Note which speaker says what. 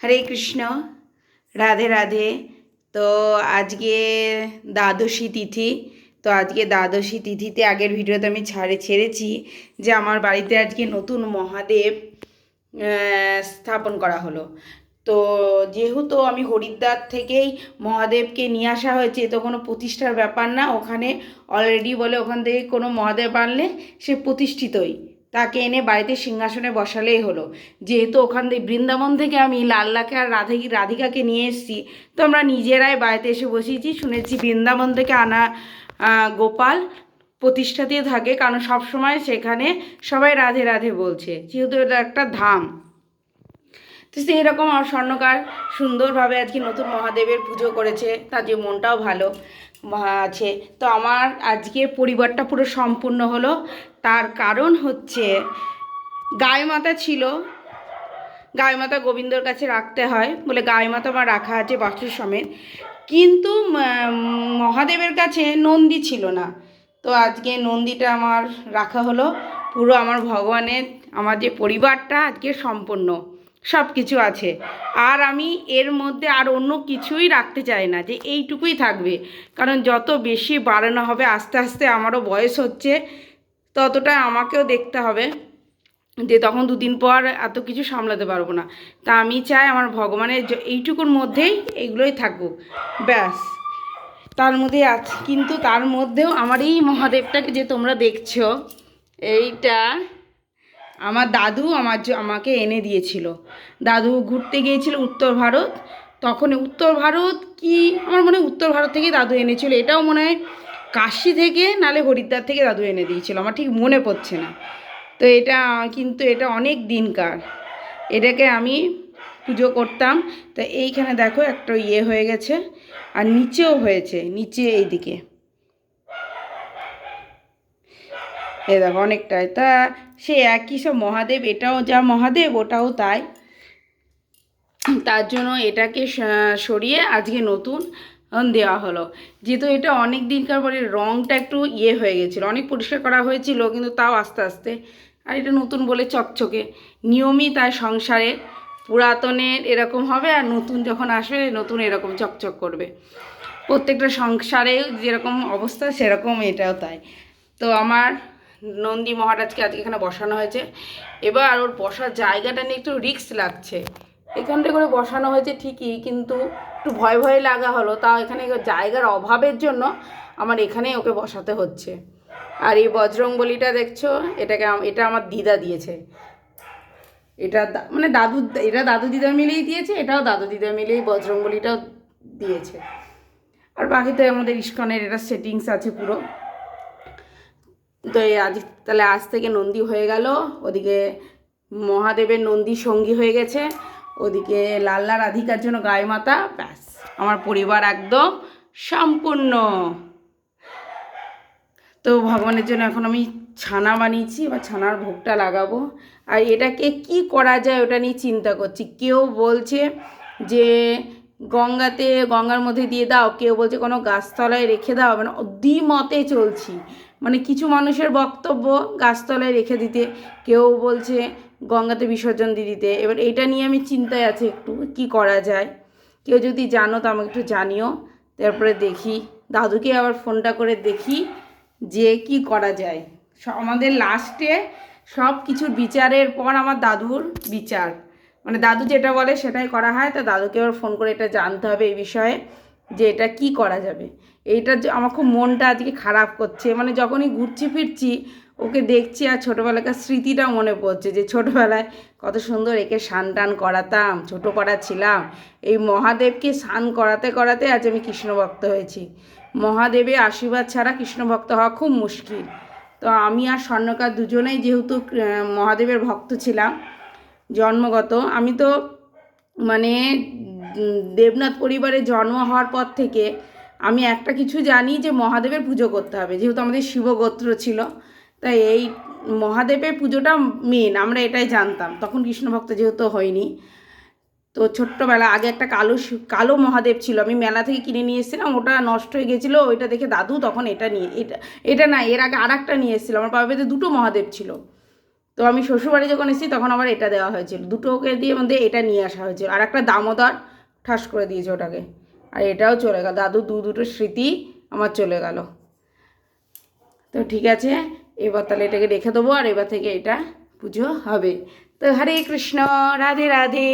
Speaker 1: হরে কৃষ্ণ, রাধে রাধে। তো আজকে দ্বাদশী তিথি, তো আজকে দ্বাদশী তিথিতে আগের ভিডিওতে আমি ছাড়ে, ছেড়েছি যে আমার বাড়িতে আজকে নতুন মহাদেব স্থাপন করা হলো। তো যেহেতু আমি হরিদ্বার থেকেই মহাদেবকে নিয়ে আসা হয়েছে তো কোনো প্রতিষ্ঠার ব্যাপার না। ওখানে অলরেডি বলে ওখান থেকে কোনো মহাদেব আনলে সে প্রতিষ্ঠিতই। তাকে এনে বাড়িতে সিংহাসনে বসালেই হলো। যেহেতু ওখান থেকে বৃন্দাবন থেকে আমি লাল্লাকে আর রাধে, রাধিকাকে নিয়ে এসেছি, তো আমরা নিজেরাই বাড়িতে এসে বসিয়েছি, শুনেছি বৃন্দাবন থেকে আনা গোপাল প্রতিষ্ঠা দিয়ে থাকে, কারণ সবসময় সেখানে সবাই রাধে রাধে বলছে। যেহেতু এটা একটা ধাম তো সেই রকম আমার স্বর্ণকার সুন্দরভাবে আজকে নতুন মহাদেবের পুজো করেছে। তার যে মনটাও ভালো আছে। তো আমার আজকে পরিবারটা পুরো সম্পূর্ণ হলো। তার কারণ হচ্ছে গায়ে মাতা ছিল। গায়ে মাতা গোবিন্দর কাছে রাখতে হয় বলে গায়ে মাতা আমার রাখা আছে বাসুর সমেত। কিন্তু মহাদেবের কাছে নন্দী ছিল না। তো আজকে নন্দীটা আমার রাখা হলো। পুরো আমার ভগবানের, আমার যে পরিবারটা আজকে সম্পূর্ণ। সব কিছু আছে। আর আমি এর মধ্যে আর অন্য কিছুই রাখতে চাই না, যে এইটুকুই থাকবে। কারণ যত বেশি বাড়ানো হবে, আস্তে আস্তে আমারও বয়স হচ্ছে, ততটা আমাকেও দেখতে হবে, যে তখন দুদিন পর এত কিছু সামলাতে পারব না। তা আমি চাই আমার ভগবানের এইটুকুর মধ্যেই এইগুলোই থাকুক। ব্যাস। তার মধ্যে আছে কিন্তু তার মধ্যেও আমার এই মহাদেবটাকে যে তোমরা দেখছ, এইটা আমার দাদু আমার আমাকে এনে দিয়েছিল। দাদু ঘুরতে গিয়েছিল উত্তর ভারত। তখন উত্তর ভারত কি, আমার মনে হয় উত্তর ভারত থেকে দাদু এনেছিল। এটাও মনে হয় কাশি থেকে নালে হরিদ্বার থেকে দাদু এনে দিয়েছিল। আমার ঠিক মনে পড়ছে না। তো এটা কিন্তু এটা অনেক দিনকার। এটাকে আমি পুজো করতাম। তো এইখানে দেখো একটা ইয়ে হয়ে গেছে। আর নিচেও হয়েছে, নিচে এইদিকে। এ দেখো অনেকটাই। তা সে একই সব মহাদেব, এটাও যা মহাদেব, ওটাও তাই। তার জন্য এটাকে সরিয়ে আজকে নতুন দেওয়া হলো। যেহেতু এটা অনেক দিনকার পরে রঙটা একটু ইয়ে হয়ে গেছিল, অনেক পরিষ্কার করা হয়েছিল, কিন্তু তাও আস্তে আস্তে, আর এটা নতুন বলে চকচকে। নিয়মই তাই সংসারে, পুরাতনের এরকম হবে আর নতুন যখন আসবে, নতুন এরকম চকচক করবে। প্রত্যেকটা সংসারে যেরকম অবস্থা, সেরকম এটাও তাই। তো আমার নন্দী মহারাজকে আজকে এখানে বসানো হয়েছে। এবার ওর বসার জায়গাটা নিয়ে একটু রিস্ক লাগছে। এখানটা করে বসানো হয়েছে ঠিকই, কিন্তু একটু ভয় ভয় লাগা হলো। তাও এখানে জায়গার অভাবের জন্য আমার এখানেই ওকে বসাতে হচ্ছে। আর এই বজরং বলিটা দেখছ, এটাকে এটা আমার দিদা দিয়েছে। এটা মানে দাদু, এটা দাদু দিদা মিলেই দিয়েছে, এটাও দাদু দিদা মিলেই বজরং বলিটাও দিয়েছে। আর বাকি তো আমাদের ইস্কনের এটা সেটিংস আছে পুরো। তো এই আজ তাহলে আজ থেকে নন্দী হয়ে গেল। ওদিকে মহাদেবের নন্দী সঙ্গী হয়ে গেছে। ওদিকে লাল্লা রাধিকার জন্য গায়ে মাতা ব্যাস, আমার পরিবার একদম সম্পূর্ণ। তো ভগবানের জন্য এখন আমি ছানা বানিয়েছি বা ছানার ভোগটা লাগাবো। আর এটাকে কি করা যায় ওটা নিয়ে চিন্তা করছি। কেউ বলছে যে গঙ্গাতে, গঙ্গার মধ্যে দিয়ে দাও, কেউ বলছে কোনো গাছতলায় রেখে দাও মানে দ্বিমতে চলছি। মানে কিছু মানুষের বক্তব্য গাছতলায় রেখে দিতে, কেউ বলছে গঙ্গাতে বিসর্জন দিয়ে দিতে। এবার এটা নিয়ে আমি চিন্তায় আছি একটু, কি করা যায়? কেউ যদি জানো তো আমাকে একটু জানিও। তারপরে দেখি, দাদুকে আবার ফোনটা করে দেখি যে কি করা যায়। আমাদের লাস্টে সব কিছুর বিচারের পর আমার দাদুর বিচার। মানে দাদু যেটা বলে সেটাই করা হয়। তা দাদুকে আবার ফোন করে এটা জানতে হবে এই বিষয়ে যে এটা কি করা যাবে। এইটা আমার খুব মনটা আজকে খারাপ করছে। মানে যখনই ঘুরছি ফিরছি, ওকে দেখছি আর ছোটোবেলাকার স্মৃতিটা মনে পড়ছে যে ছোটোবেলায় কত সুন্দর একে স্নান টান করাতাম, ছোটো করা ছিলাম। এই মহাদেবকে স্নান করাতে করাতে আজ আমি কৃষ্ণ ভক্ত হয়েছি। মহাদেবের আশীর্বাদ ছাড়া কৃষ্ণ ভক্ত হওয়া খুব মুশকিল। তো আমি আর স্বর্ণকার দুজনেই যেহেতু মহাদেবের ভক্ত ছিলাম জন্মগত। আমি তো মানে দেবনাথ পরিবারে জন্ম হওয়ার পর থেকে আমি একটা কিছু জানি যে মহাদেবের পুজো করতে হবে, যেহেতু আমাদের শিবগোত্র ছিল। তাই এই মহাদেবের পুজোটা মেন আমরা এটাই জানতাম। তখন কৃষ্ণভক্ত যেহেতু হয়নি, তো ছোট্টবেলা আগে একটা কালো কালো মহাদেব ছিল। আমি মেলা থেকে কিনে নিয়ে এসেছিলাম, ওটা নষ্ট হয়ে গেছিল, ওইটা দেখে দাদু তখন এটা নিয়ে, এটা এটা না, এর আগে আর একটা নিয়ে এসেছিল। আমার বাবাতে দুটো মহাদেব ছিল। তো আমি শ্বশুরবাড়ি যখন এসেছি, তখন আবার এটা দেওয়া হয়েছিল। দুটোকে দিয়ে মধ্যে এটা নিয়ে আসা হয়েছিল। আর একটা দামোদর ঠাস করে দিয়েছে ওটাকে। আর এটাও চলে গেল। দাদু দু দুটো স্মৃতি আমার চলে গেল। তো ঠিক আছে, এবার তাহলে এটাকে রেখে দেবো আর এবার থেকে এটা পুজো হবে। তো হরে কৃষ্ণ, রাধে রাধে।